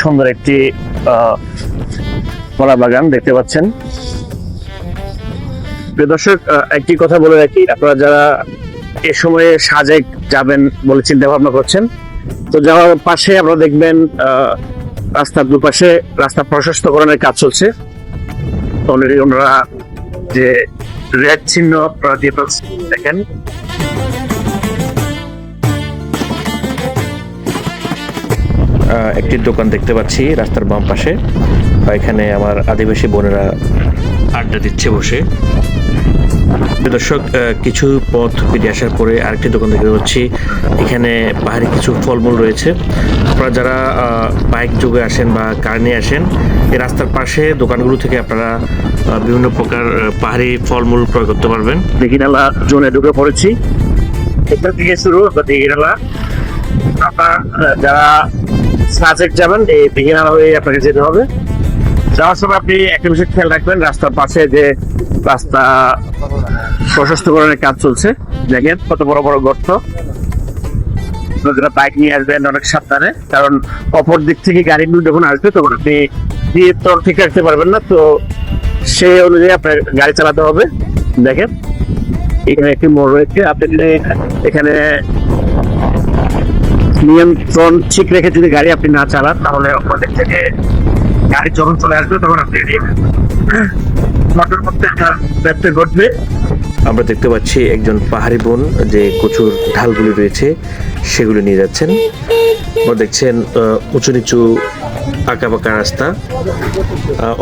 সুন্দর একটি কলা বাগান দেখতে পাচ্ছেন। প্রিয় দর্শক একটি কথা বলে রাখি, আপনারা যারা এ সময়ে সাজেক যাবেন বলে চিন্তা ভাবনা করছেন, তো যাওয়ার পাশে আপনারা দেখবেন রাস্তার দুপাশে রাস্তা প্রশস্তকরণের কাজ চলছে। অলরেডি ওনারা যে রেড চিহ্ন দিয়ে দেখেন। একটি দোকান দেখতে পাচ্ছি রাস্তার বাম পাশে। এখানে আমার আদিবাসী বোনেরা আড্ডা দিচ্ছে বসে। প্রিয় দর্শক কিছু পথ ফিরে আসার পরে আরেকটি দোকান দেখতে পাচ্ছি। এখানে পাহাড়ি কিছু ফলমূল রয়েছে। আপনারা যারা বাইক যোগে আসেন বা কার নিয়ে আসেন, এই রাস্তার পাশে দোকানগুলো থেকে আপনারা বিভিন্ন প্রকার পাহাড়ি ফলমূল ক্রয় করতে পারবেন। দিঘিনালা জোনে ঢুকে পড়েছি। এখান থেকে শুরু দিঘিনালা আপনার যারা সাজেক যাবেন, এই দিঘিনালা হয়ে আপনাকে যেতে হবে। যাওয়ার সময় আপনি একটা বিষয় খেয়াল রাখবেন, রাস্তার পাশে যে রাস্তা প্রশস্তকরণের কাজ চলছে, দেখেন কত বড় বড় গর্ত। আপনারা বাইক নিয়ে আসবেন অনেক সাবধানে, কারণ অপর দিক থেকে গাড়িগুলো যখন আসবে, তখন আপনি দিয়ে তো ঠিক রাখতে পারবেন না, তো সেই অনুযায়ী আপনার গাড়ি চালাতে হবে। দেখেন, এখানে একটি মোড় রয়েছে, আপনি এখানে নিয়ন্ত্রণ ঠিক রেখে যদি গাড়ি আপনি না চালান, তাহলে অপর থেকে গাড়ি যখন চলে আসবে, তখন আপনি ঘটবে। আমরা দেখতে পাচ্ছি একজন পাহাড়ি বোন যে কচুর ঢালগুলি রয়েছে, সেগুলি নিয়ে যাচ্ছেন। আপনারা দেখছেন উঁচু নিচু আঁকা বাঁকা রাস্তা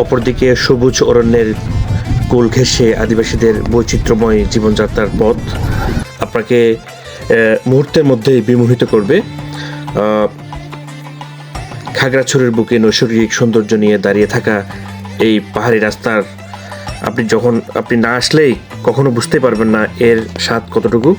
অপরদিকে সবুজ অরণ্যের কোল ঘেঁষে আদিবাসীদের বৈচিত্র্যময় জীবনযাত্রার পথ। আপনাকে মুহূর্তের মধ্যে বিমোহিত করবে। খাগড়াছড়ির বুকে নৈসর্গিক সৌন্দর্য নিয়ে দাঁড়িয়ে থাকা এই পাহাড়ি রাস্তার আপনি যখন, আপনি না আসলেই কখনো বুঝতে পারবেন না এর স্বাদ কতটুকু।